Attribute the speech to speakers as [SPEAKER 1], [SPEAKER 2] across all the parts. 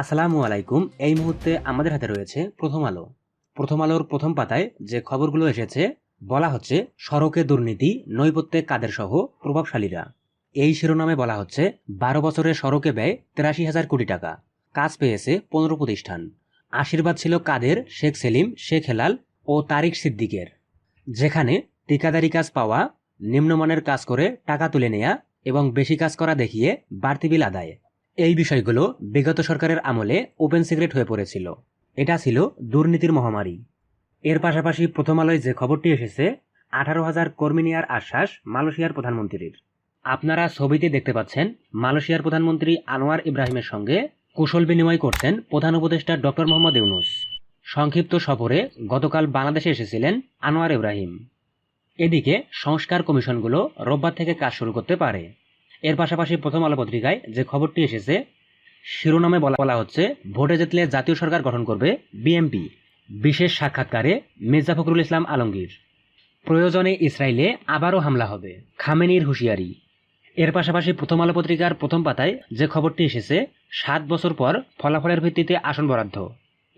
[SPEAKER 1] আসসালামু আলাইকুম। এই মুহূর্তে আমাদের হাতে রয়েছে প্রথম আলো। প্রথম আলোর প্রথম পাতায় যে খবরগুলো এসেছে, বলা হচ্ছে সড়কে দুর্নীতি, নৈপথ্যে কাদের সহ প্রভাবশালীরা। এই শিরোনামে বলা হচ্ছে বারো বছরের সড়কে ব্যয় তেরাশি হাজার কোটি টাকা। কাজ পেয়েছে পনেরো প্রতিষ্ঠান। আশীর্বাদ ছিল কাদের? শেখ সেলিম, শেখ হেলাল ও তারিক সিদ্দিকের। যেখানে ঠিকাদারি কাজ পাওয়া, নিম্নমানের কাজ করে টাকা তুলে নেয়া এবং বেশি কাজ করা দেখিয়ে বাড়তি বিল আদায়। এই বিষয়গুলো বিগত সরকারের আমলে ওপেন সিক্রেট হয়ে পড়েছিল। এটা ছিল দুর্নীতির মহামারী। এর পাশাপাশি প্রথম আলোয় যে খবরটি এসেছে, আঠারো হাজার কর্মী নেওয়ার আশ্বাস মালয়েশিয়ার প্রধানমন্ত্রীর। আপনারা ছবিতে দেখতে পাচ্ছেন, মালয়েশিয়ার প্রধানমন্ত্রী আনোয়ার ইব্রাহিমের সঙ্গে কুশল বিনিময় করছেন প্রধান উপদেষ্টা ডক্টর মোহাম্মদ ইউনুস। সংক্ষিপ্ত সফরে গতকাল বাংলাদেশে এসেছিলেন আনোয়ার ইব্রাহিম। এদিকে সংস্কার কমিশনগুলো রোববার থেকে কাজ শুরু করতে পারে। এর পাশাপাশি প্রথম আলো পত্রিকায় যে খবরটি এসেছে, শিরোনামে বলা বলা হচ্ছে, ভোটে জিতলে জাতীয় সরকার গঠন করবে বিএমপি বিশেষ সাক্ষাৎকারে মির্জা ফখরুল ইসলাম আলমগীর। প্রয়োজনে ইসরায়েলে আবারও হামলা হবে। খামেনির হুঁশিয়ারি। এর পাশাপাশি প্রথম আলো পত্রিকার প্রথম পাতায় যে খবরটি এসেছে, সাত বছর পর ফলাফলের ভিত্তিতে আসন বরাদ্দ।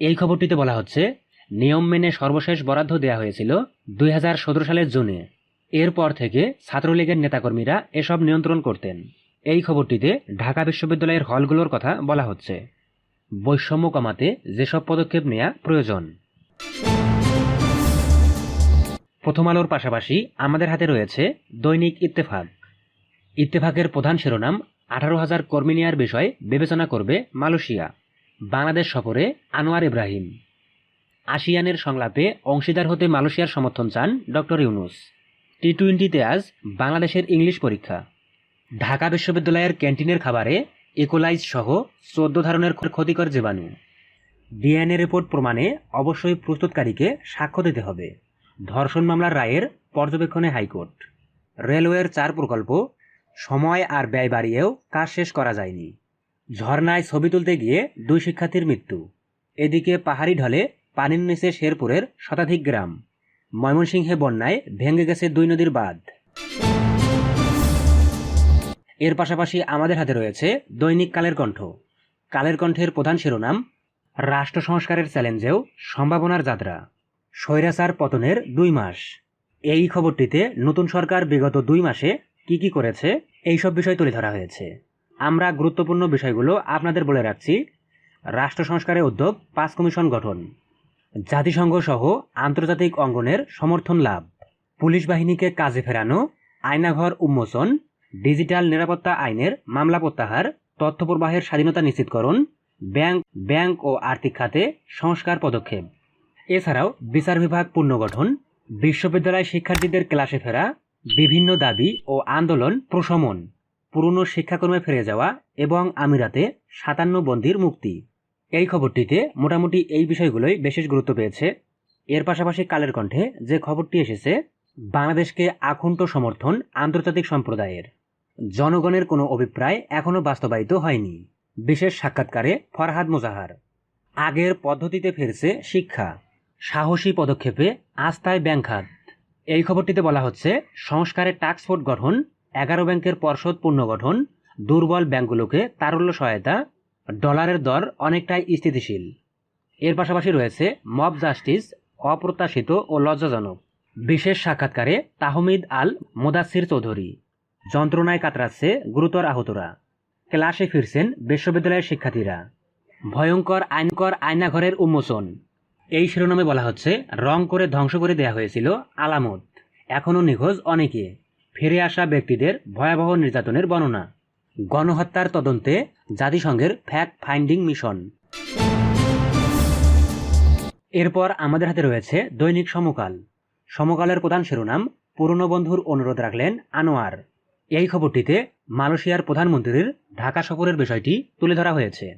[SPEAKER 1] এই খবরটিতে বলা হচ্ছে, নিয়ম মেনে সর্বশেষ বরাদ্দ দেওয়া হয়েছিল দুই হাজার সতেরো সালের জুনে। এরপর থেকে ছাত্রলীগের নেতাকর্মীরা এসব নিয়ন্ত্রণ করতেন। এই খবরটিতে ঢাকা বিশ্ববিদ্যালয়ের হলগুলোর কথা বলা হচ্ছে। বৈষম্য কমাতে যেসব পদক্ষেপ নেওয়া প্রয়োজন। প্রথম আলোর পাশাপাশি আমাদের হাতে রয়েছে দৈনিক ইত্তেফাক। ইত্তেফাকের প্রধান শিরোনাম, আঠারো হাজার কর্মী নেওয়ার বিষয় বিবেচনা করবে মালয়েশিয়া। বাংলাদেশ সফরে আনোয়ার ইব্রাহিম। আসিয়ানের সংলাপে অংশীদার হতে মালয়েশিয়ার সমর্থন চান ডক্টর ইউনুস। টি টোয়েন্টিতে আজ বাংলাদেশের ইংলিশ পরীক্ষা। ঢাকা বিশ্ববিদ্যালয়ের ক্যান্টিনের খাবারে ইকোলাইজ সহ চোদ্দ ধরনের ক্ষতিকর জীবাণু। ডিএনএ রিপোর্ট প্রমাণে অবশ্যই প্রস্তুতকারীকে সাক্ষ্য দিতে হবে। ধর্ষণ মামলার রায়ের পর্যবেক্ষণে হাইকোর্ট। রেলওয়ের চার প্রকল্প সময় আর ব্যয় বাড়িয়েও কাজ শেষ করা যায়নি। ঝর্ণায় ছবি তুলতে গিয়ে দুই শিক্ষার্থীর মৃত্যু। এদিকে পাহাড়ি ঢলে পানির নিচে শেরপুরের শতাধিক গ্রাম। ময়মনসিংহে বন্যায় ভেঙে গেছে দুই নদীর বাঁধ। এর পাশাপাশি আমাদের হাতে রয়েছে দৈনিক কালের কণ্ঠ। কালের কণ্ঠের প্রধান শিরোনাম, রাষ্ট্র সংস্কারের চ্যালেঞ্জেও সম্ভাবনার যাত্রা। স্বৈরাচার পতনের দুই মাস। এই খবরটিতে নতুন সরকার বিগত দুই মাসে কি কি করেছে এই সব বিষয় তুলে ধরা হয়েছে। আমরা গুরুত্বপূর্ণ বিষয়গুলো আপনাদের বলে রাখছি। রাষ্ট্র সংস্কারের উদ্যোগ পাঁচ কমিশন গঠন। জাতিসংঘ সহ আন্তর্জাতিক অঙ্গনের সমর্থন লাভ। পুলিশ বাহিনীকে কাজে ফেরানো, আয়নাঘর উন্মোচন, ডিজিটাল নিরাপত্তা আইনের মামলা প্রত্যাহার, তথ্য প্রবাহের স্বাধীনতা নিশ্চিতকরণ, ব্যাংক ব্যাংক ও আর্থিক খাতে সংস্কার পদক্ষেপ। এছাড়াও বিচার বিভাগ পুনর্গঠন, বিশ্ববিদ্যালয় শিক্ষার্থীদের ক্লাসে ফেরা, বিভিন্ন দাবি ও আন্দোলন প্রশমন। পুরনো শিক্ষাক্রমে ফিরে যাওয়া এবং আমিরাতে সাতান্ন বন্দির মুক্তি। এই খবরটিতে মোটামুটি এই বিষয়গুলোই বিশেষ গুরুত্ব পেয়েছে। এর পাশাপাশি কালের কণ্ঠে যে খবরটি এসেছে, বাংলাদেশকে আকুণ্ঠ সমর্থন আন্তর্জাতিক সম্প্রদায়ের। জনগণের কোনো অভিপ্রায় এখনও বাস্তবায়িত হয়নি। বিশেষ সাক্ষাৎকারে ফরহাদ মোজাহার। আগের পদ্ধতিতে ফিরছে শিক্ষা। সাহসী পদক্ষেপে আস্থায় ব্যাংক খাত। এই খবরটিতে বলা হচ্ছে সংস্কারের টাস্ক ফোর্স গঠন, এগারো ব্যাংকের পর্ষদ পুনর্গঠন, দুর্বল ব্যাংকগুলোকে তারল্য সহায়তা ডলারের দর অনেকটাই স্থিতিশীল। এর পাশাপাশি রয়েছে মব জাস্টিস অপ্রত্যাশিত ও লজ্জাজনক। বিশেষ সাক্ষাৎকারে তাহমিদ আল মোদাসির চৌধুরী। যন্ত্রণায় কাতরাচ্ছে গুরুতর আহতরা। ক্লাসে ফিরছেন বিশ্ববিদ্যালয়ের শিক্ষার্থীরা। ভয়ঙ্কর আইনকর আয়নাঘরের উন্মোচন। এই শিরোনামে বলা হচ্ছে, রং করে ধ্বংস করে দেয়া হয়েছিল আলামত। এখনও নিখোঁজ অনেকে। ফিরে আসা ব্যক্তিদের ভয়াবহ নির্যাতনের বর্ণনা। গণহত্যার তদন্তে জাতিসংঘের ফ্যাক্ট ফাইন্ডিং মিশন এরপর আমাদের হাতে রয়েছে দৈনিক সমকাল। সমকালের প্রধান শিরোনাম, পুরনো বন্ধুর অনুরোধ রাখলেন আনোয়ার। এই খবরটিতে মালয়েশিয়ার প্রধানমন্ত্রীর ঢাকা সফরের বিষয়টি তুলে ধরা হয়েছে।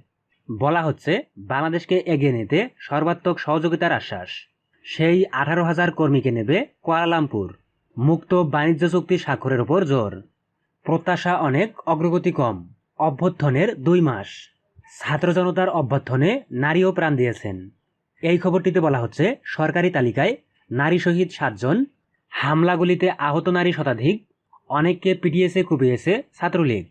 [SPEAKER 1] বলা হচ্ছে, বাংলাদেশকে এগিয়ে নিতে সর্বাত্মক সহযোগিতার আশ্বাস। সেই আঠারো হাজার কর্মীকে নেবে কুয়ালালামপুর। মুক্ত বাণিজ্য চুক্তি স্বাক্ষরের ওপর জোর। প্রত্যাশা অনেক, অগ্রগতি কম। অভ্যর্থনের দুই মাস। ছাত্র জনতার অভ্যর্থনে নারীও প্রাণ দিয়েছেন। এই খবরটিতে বলা হচ্ছে, সরকারি তালিকায় নারী শহীদ সাতজন, হামলাগুলিতে আহত নারী শতাধিক, অনেককে পিটিয়েছে, কুপিয়েছে ছাত্রলীগ।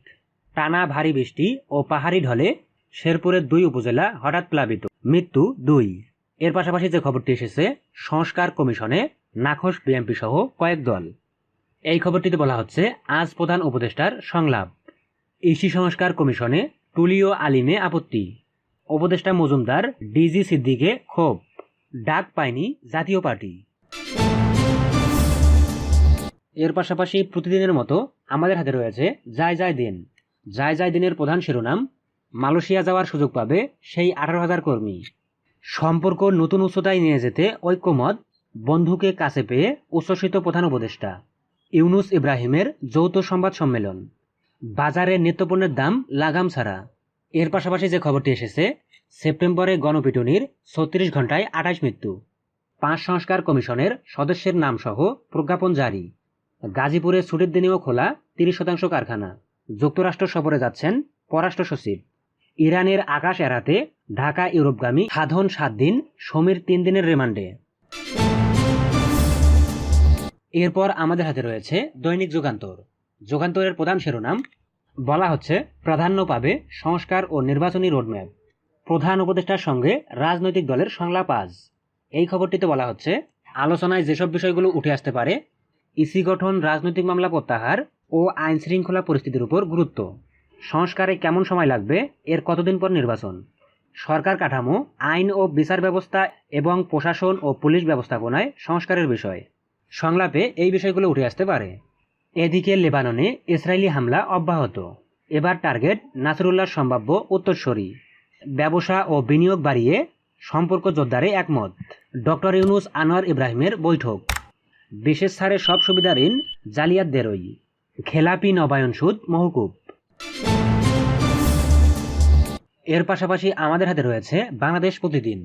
[SPEAKER 1] টানা ভারী বৃষ্টি ও পাহাড়ি ঢলে শেরপুরের দুই উপজেলা হঠাৎ প্লাবিত। মৃত্যু দুই। এর পাশাপাশি যে খবরটি এসেছে, সংস্কার কমিশনে নাখোশ বিএমপি সহ কয়েক দল। এই খবরটিতে বলা হচ্ছে, আজ প্রধান উপদেষ্টার সংলাপ। ইসি সংস্কার কমিশনে টুলিও আলিমে আপত্তি। উপদেষ্টা মজুমদার ডিজি সিদ্দিকে ক্ষোভ। ডাক পায়নি জাতীয় পার্টি। এর পাশাপাশি প্রতিদিনের মতো আমাদের হাতে রয়েছে যায় যায় দিন। যায় যায় দিনের প্রধান শিরোনাম, মালয়েশিয়া যাওয়ার সুযোগ পাবে সেই আঠারো হাজার কর্মী। সম্পর্ক নতুন উচ্চতায় নিয়ে যেতে ঐক্যমত, বন্ধুকে কাছে পেয়ে উচ্ছ্বসিত প্রধান উপদেষ্টা। ইউনুস ইব্রাহিমের যৌথ সংবাদ সম্মেলন। বাজারে নিত্যপণ্যের দাম লাগাম ছাড়া। এর পাশাপাশি যে খবরটি এসেছে, সেপ্টেম্বরে গণপিটুনির ছত্রিশ ঘন্টায় আঠাশ মৃত্যু। পাঁচ সংস্কার কমিশনের সদস্যের নামসহ প্রজ্ঞাপন জারি। গাজীপুরে ছুটির দিনেও খোলা তিরিশ শতাংশ কারখানা। যুক্তরাষ্ট্র সফরে যাচ্ছেন পররাষ্ট্র সচিব। ইরানের আকাশ এড়াতে ঢাকা ইউরোপগামী সাধন সাত দিন, সমীর তিন দিনের রিমান্ডে। এরপর আমাদের হাতে রয়েছে দৈনিক যুগান্তর। যুগান্তরের প্রধান শিরোনাম বলা হচ্ছে, প্রাধান্য পাবে সংস্কার ও নির্বাচনী রোডম্যাপ প্রধান উপদেষ্টার সঙ্গে রাজনৈতিক দলের সংলাপ আজ। এই খবরটিতে বলা হচ্ছে, আলোচনায় যেসব বিষয়গুলো উঠে আসতে পারে, ইসি গঠন, রাজনৈতিক মামলা প্রত্যাহার ও আইন শৃঙ্খলা পরিস্থিতির উপর গুরুত্ব। সংস্কারে কেমন সময় লাগবে, এর কতদিন পর নির্বাচন? সরকার কাঠামো, আইন ও বিচার ব্যবস্থা এবং প্রশাসন ও পুলিশ ব্যবস্থাপনায় সংস্কারের বিষয়। সংলাপে এই বিষয়গুলো উঠে আসতে পারে। এদিকে লেবাননে ইসরায়েলি হামলা অব্যাহত। এবার টার্গেট নাসরুল্লাহর সম্ভাব্য উত্তরস্বরী ব্যবসা ও বিনিয়োগ বাড়িয়ে সম্পর্ক জোরদারে একমত। ডক্টর ইউনুস আনোয়ার ইব্রাহিমের বৈঠক। বিশেষ ছাড়ে সব সুবিধা ঋণ জালিয়াত দেরই। খেলাপি নবায়ন সুদ মহকুব। এর পাশাপাশি আমাদের হাতে রয়েছে বাংলাদেশ প্রতিদিন।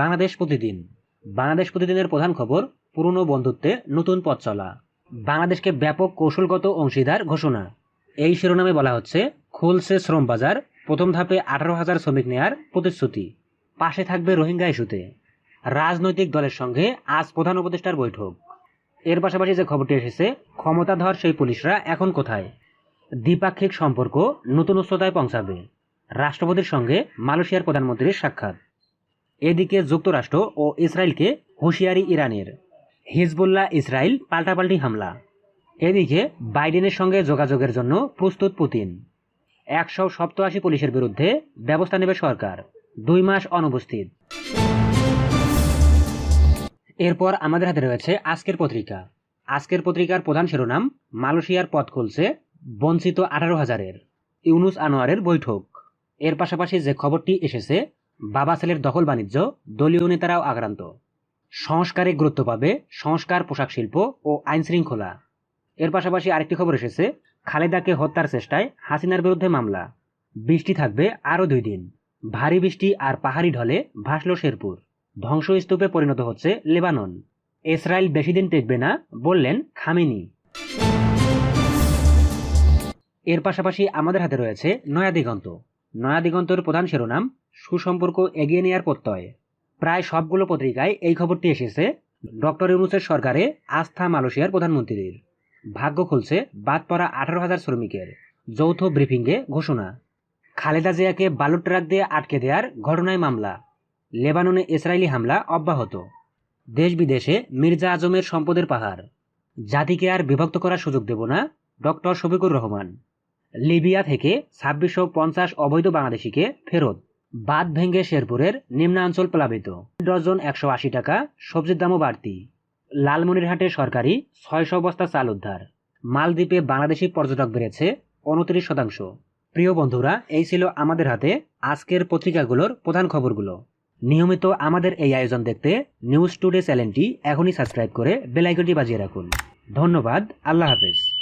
[SPEAKER 1] বাংলাদেশ প্রতিদিন। বাংলাদেশ প্রতিদিনের প্রধান খবর পুরনো বন্ধুত্বে নতুন পথ চলা। বাংলাদেশকে ব্যাপক কৌশলগত অংশীদার ঘোষণা। এই শিরোনামে বলা হচ্ছে, খুলছে শ্রম বাজার, প্রথম ধাপে আঠারো হাজার শ্রমিক নেয়ার প্রতিশ্রুতি। পাশে থাকবে রোহিঙ্গা ইস্যুতে। রাজনৈতিক দলের সঙ্গে আজ প্রধান উপদেষ্টার বৈঠক। এর পাশাপাশি যে খবরটি এসেছে, ক্ষমতাধর সেই পুলিশরা এখন কোথায়? দ্বিপাক্ষিক সম্পর্ক নতুন উচ্চতায় পৌঁছাবে। রাষ্ট্রপতির সঙ্গে মালয়েশিয়ার প্রধানমন্ত্রীর সাক্ষাৎ। এদিকে যুক্তরাষ্ট্র ও ইসরায়েলকে হুঁশিয়ারি ইরানের। হিজবুল্লাহ ইসরায়েল পাল্টাপাল্টি হামলা। এদিকে বাইডেনের সঙ্গে যোগাযোগের জন্য প্রস্তুত পুতিন। একশো সপ্তআশি পুলিশের বিরুদ্ধে ব্যবস্থা নেবে সরকার। দুই মাস অনুপস্থিত। এরপর আমাদের হাতে রয়েছে আজকের পত্রিকা। আজকের পত্রিকার প্রধান শিরোনাম, মালয়েশিয়ার পথ খুলছে বঞ্চিত আঠারো হাজারের। ইউনুস আনোয়ারের বৈঠক। এর পাশাপাশি যে খবরটি এসেছে, বাবা ছেলের দখল বাণিজ্য, দলীয় নেতারাও আক্রান্ত। সংস্কারে গুরুত্ব পাবে সংস্কার পোশাক শিল্প ও আইন শৃঙ্খলা। এর পাশাপাশি আরেকটি খবর এসেছে, খালেদাকে হত্যার চেষ্টায় হাসিনার বিরুদ্ধে মামলা। বৃষ্টি থাকবে আরও দুই দিন। ভারী বৃষ্টি আর পাহাড়ি ঢলে ভাসল শেরপুর। ধ্বংসস্তূপে পরিণত হচ্ছে লেবানন। ইসরায়েল বেশি দিন টেকবে না, বললেন খামেনি। এর পাশাপাশি আমাদের হাতে রয়েছে নয়া দিগন্ত। নয়া দিগন্তর প্রধান শিরোনাম, সুসম্পর্ক এগিয়ে নেয়ার প্রত্যয়। প্রায় সবগুলো পত্রিকায় এই খবরটি এসেছে। ডক্টর ইউনুসের সরকারে আস্থা মালয়েশিয়ার প্রধানমন্ত্রীর ভাগ্য খুলছে বাদ পড়া আঠারো হাজার শ্রমিকের। যৌথ ব্রিফিংয়ে ঘোষণা। খালেদা জিয়াকে বালুর ট্রাক দিয়ে আটকে দেওয়ার ঘটনায় মামলা। লেবাননে ইসরায়েলি হামলা অব্যাহত। দেশ বিদেশে মির্জা আজমের সম্পদের পাহাড়। জাতিকে আর বিভক্ত করার সুযোগ দেব না ডক্টর শফিকুর রহমান। লিবিয়া থেকে ছাব্বিশশো পঞ্চাশ অবৈধ বাংলাদেশিকে ফেরত। বাদ ভেঙ্গে শেরপুরের নিম্নাঞ্চল প্লাবিত। ডজন একশো আশি টাকা, সবজির দামও বাড়তি। লালমনিরহাটে সরকারি ছয়শো বস্তা চাল উদ্ধার। মালদ্বীপে বাংলাদেশি পর্যটক বেড়েছে উনত্রিশ শতাংশ। প্রিয় বন্ধুরা, এই ছিল আমাদের হাতে আজকের পত্রিকাগুলোর প্রধান খবরগুলো। নিয়মিত আমাদের এই আয়োজন দেখতে নিউজ টুডে চ্যানেলটি এখনই সাবস্ক্রাইব করে বেলাইকনটি বাজিয়ে রাখুন। ধন্যবাদ, আল্লাহ হাফেজ।